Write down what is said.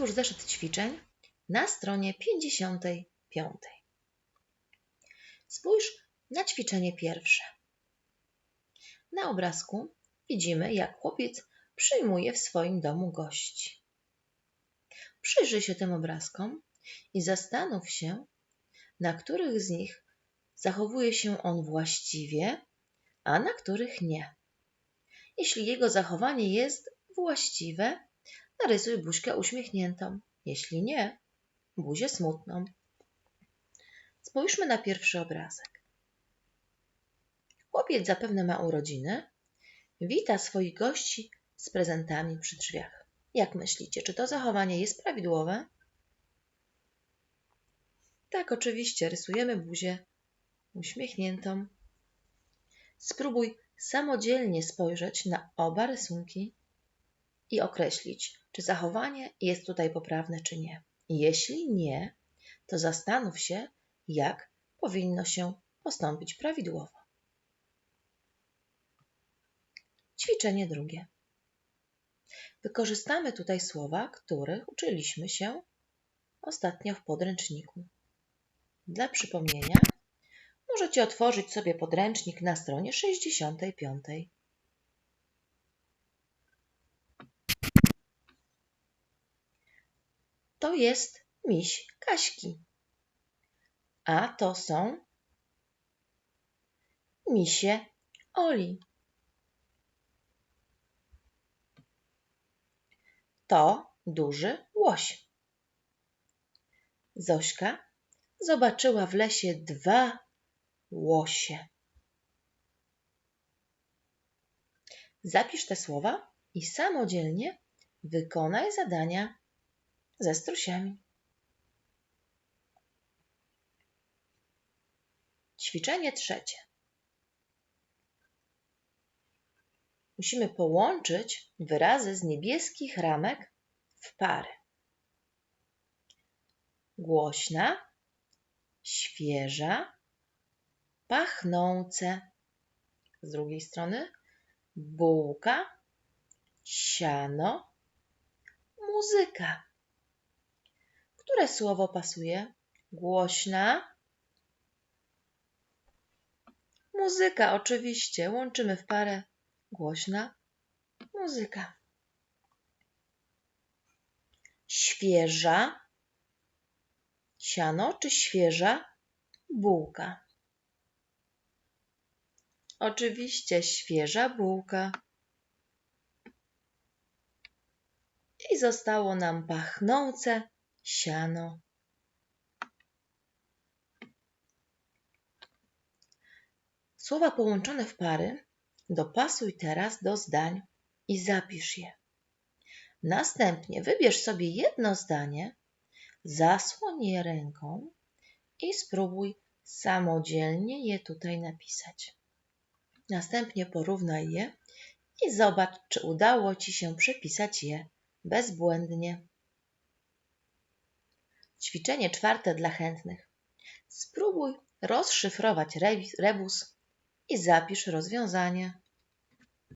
Otwórz zeszyt ćwiczeń na stronie 55. Spójrz na ćwiczenie pierwsze. Na obrazku widzimy, jak chłopiec przyjmuje w swoim domu gości. Przyjrzyj się tym obrazkom i zastanów się, na których z nich zachowuje się on właściwie, a na których nie. Jeśli jego zachowanie jest właściwe, narysuj buźkę uśmiechniętą. Jeśli nie, buzię smutną. Spójrzmy na pierwszy obrazek. Chłopiec zapewne ma urodziny. Wita swoich gości z prezentami przy drzwiach. Jak myślicie, czy to zachowanie jest prawidłowe? Tak, oczywiście, rysujemy buzię uśmiechniętą. Spróbuj samodzielnie spojrzeć na oba rysunki i określić, czy zachowanie jest tutaj poprawne, czy nie. Jeśli nie, to zastanów się, jak powinno się postąpić prawidłowo. Ćwiczenie drugie. Wykorzystamy tutaj słowa, których uczyliśmy się ostatnio w podręczniku. Dla przypomnienia możecie otworzyć sobie podręcznik na stronie 65. To jest miś Kaśki, a to są misie Oli. To duży łoś. Zośka zobaczyła w lesie dwa łosie. Zapisz te słowa i samodzielnie wykonaj zadania ze strusiami. Ćwiczenie trzecie. Musimy połączyć wyrazy z niebieskich ramek w pary. Głośna, świeża, pachnące. Z drugiej strony bułka, siano, muzyka. Które słowo pasuje? Głośna. Muzyka, oczywiście. Łączymy w parę głośna muzyka. Świeża. Siano czy świeża bułka? Oczywiście świeża bułka. I zostało nam pachnące siano. Słowa połączone w pary dopasuj teraz do zdań i zapisz je. Następnie wybierz sobie jedno zdanie, zasłoń je ręką i spróbuj samodzielnie je tutaj napisać. Następnie porównaj je i zobacz, czy udało Ci się przepisać je bezbłędnie. Ćwiczenie czwarte dla chętnych. Spróbuj rozszyfrować rebus i zapisz rozwiązanie.